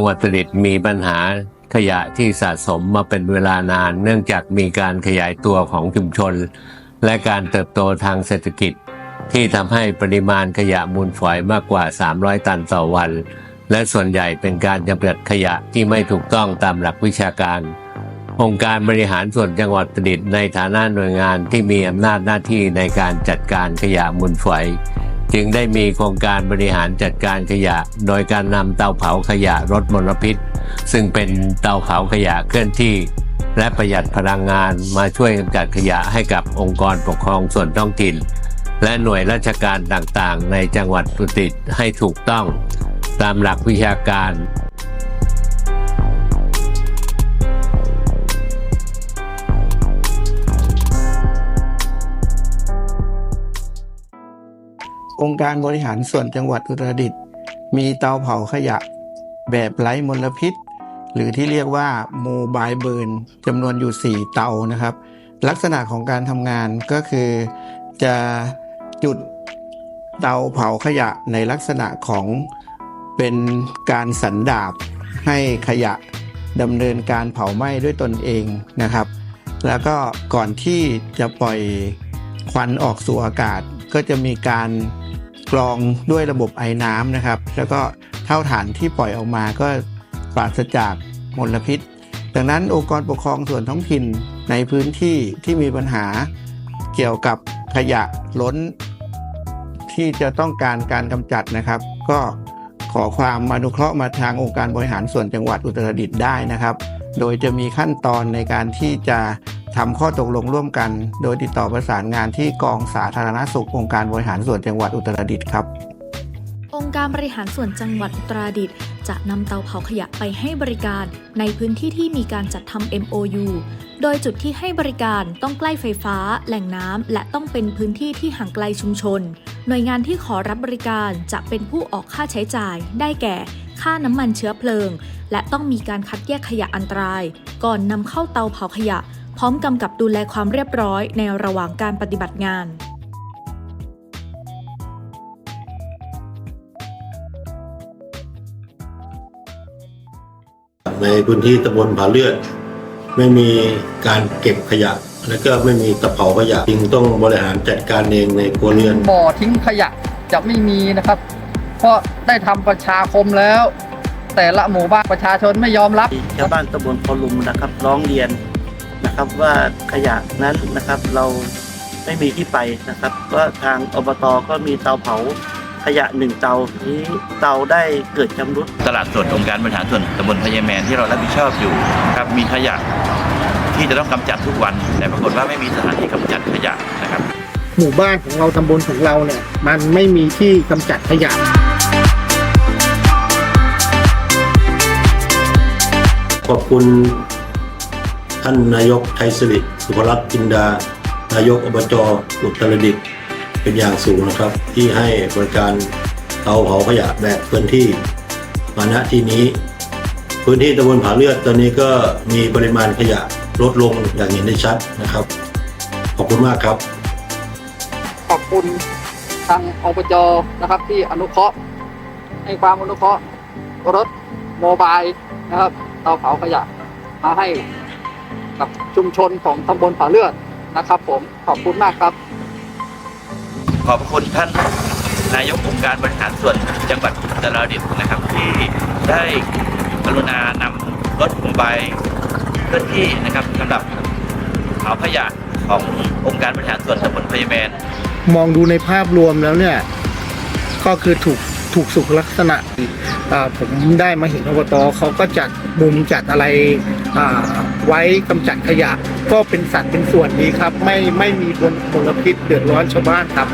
จังหวัดตริตมีปัญหาขยะที่สะสมมาเป็นเวลานาน เนื่องจากมีการขยายตัวของชุมชน และการเติบโตทางเศรษฐกิจ ที่ทำให้ปริมาณขยะมูลฝอยมากกว่า 300 ตันต่อวัน และส่วนใหญ่เป็นการจำกัดขยะที่ไม่ถูกต้องตามหลักวิชาการ องค์การบริหารส่วนจังหวัดตริตในฐานะหน่วยงานที่มีอำนาจหน้าที่ในการจัดการขยะมูลฝอย จึงได้มีโครงการบริหารจัดการขยะ โดยการนำเตาเผาขยะลดมลพิษ ซึ่งเป็นเตาเผาขยะเคลื่อนที่ และประหยัดพลังงานมาช่วยกำจัดขยะให้กับองค์กรปกครองส่วนท้องถิ่น และหน่วยราชการต่างๆ ในจังหวัดตุติดให้ถูกต้อง ตามหลักวิชาการ องค์การบริหารส่วนจังหวัดอุตรดิตถ์มีเตาเผาขยะ แบบไร้มลพิษ หรือที่เรียกว่าโมบายเบิร์นจำนวนอยู่ 4 เตานะครับ ลักษณะของการทำงานก็คือจะจุดเตาเผาขยะในลักษณะของเป็นการสันดาบให้ขยะดำเนินการเผาไหม้ด้วยตนเองนะครับ แล้วก็ก่อนที่จะปล่อยควันออกสู่อากาศก็จะมีการ กรองด้วยระบบไอน้ำนะครับ แล้วก็เท่าฐานที่ปล่อยออกมาก็ปราศจากมลพิษ ดังนั้นองค์กรปกครองส่วนท้องถิ่นในพื้นที่ที่มีปัญหาเกี่ยวกับขยะล้น ที่จะต้องการการกำจัดนะครับ ก็ขอความอนุเคราะห์มาทางองค์การบริหารส่วนจังหวัดอุตรดิตถ์ได้นะครับ โดยจะมีขั้นตอนในการที่จะ ทำข้อตกลงร่วมกัน โดยติดต่อประสานงานที่กองสาธารณสุของค์การบริหารส่วนจังหวัดอุตรดิตถ์ครับ องค์การบริหารส่วนจังหวัดอุตรดิตถ์จะนำเตาเผาขยะไปให้บริการในพื้นที่ที่มีการจัดทำ MOU โดยจุดที่ให้บริการต้องใกล้ไฟฟ้า แหล่งน้ำ และต้องเป็นพื้นที่ที่ห่างไกลชุมชน หน่วยงานที่ขอรับบริการจะเป็นผู้ออกค่าใช้จ่าย ได้แก่ ค่าน้ำมันเชื้อเพลิง และต้องมีการคัดแยกขยะอันตราย ก่อนนำเข้าเตาเผาขยะ พร้อมกำกับดูแลความเรียบร้อยในระหว่างการปฏิบัติงานในพื้นที่ตำบลผาเลือด ไม่มีการเก็บขยะ และก็ไม่มีตะเผาขยะจึงต้องบริหารจัดการเองในครัวเรือนบ่อทิ้งขยะจะไม่มีนะครับ เพราะได้ทำประชาคมแล้ว แต่ละหมู่บ้านประชาชนไม่ยอมรับชาวบ้านตำบลคอลุมนะครับ ร้องเรียน นะครับว่าขยะนั้นนะครับ เราไม่มีที่ไปนะครับว่าทางอบตก็มีเตาเผาขยะหนึ่งเตานี้เตาได้เกิดชำรุดตลาดสดองค์การบริหารส่วนตำบลพญาแมนที่เรารับผิดชอบอยู่ครับมีขยะที่จะต้องกำจัดทุกวัน แต่ปรากฏว่าไม่มีสถานที่กำจัดขยะนะครับหมู่บ้านของเราตำบลของเราเนี่ย มันไม่มีที่กำจัดขยะขอบคุณ ท่านนายกไทยสิริสุภรัตน์จินดา นายกอบจอุตรดิตถ์เป็นอย่างสูงนะครับ ที่ให้บริการเตาเผาขยะแบบพื้นที่มาณที่นี้ พื้นที่ตำบลผาเลือดตอนนี้ก็มีปริมาณขยะลดลงอย่างเห็นได้ชัดนะครับ ขอบคุณมากครับ ขอบคุณทางอบจนะครับที่อนุเคราะห์ให้ความอนุเคราะห์รถโมบายนะครับเตาเผาขยะมาให้ กับชุมชนของตำบลผาเลือดนะครับ ผมขอบคุณมากครับ ขอบพระคุณท่านนายกองค์การบริหารส่วนจังหวัดอุตรดิตถ์นะครับที่ได้กรุณานำรถโมบายเคลื่อนที่นะครับสำหรับเผาขยะขององค์การบริหารส่วนตำบลพญาแมนมองดูในภาพรวมแล้วเนี่ย ก็คือถูก ถูกสุขลักษณะผมได้มาเห็นอบตเขาก็จัดมุมจัดอะไรไว้กำจัดขยะ ก็เป็นสัตว์เป็นส่วนดีครับ ไม่ไม่มีมลพิษเดือดร้อนชาวบ้านครับ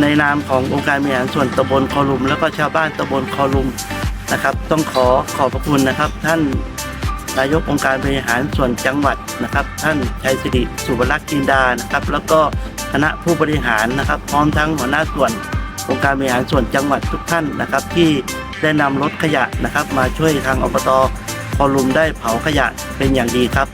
ในนามขององค์การบริหารส่วนตำบลคอลุม แล้วก็ชาวบ้านตำบลคอลุมนะครับ ต้องขอขอบพระคุณนะครับ ท่านนายกองค์การบริหารส่วนจังหวัดนะครับ ท่านชัยสิริสุวรรณจินดานะครับ แล้วก็คณะผู้บริหารนะครับ พร้อมทั้งหัวหน้าส่วน องค์การบริหารส่วนจังหวัดทุกท่านนะครับ ที่ได้นำรถขยะนะครับ มาช่วยทางอบตคอลุมได้เผาขยะเป็นอย่างดีครับ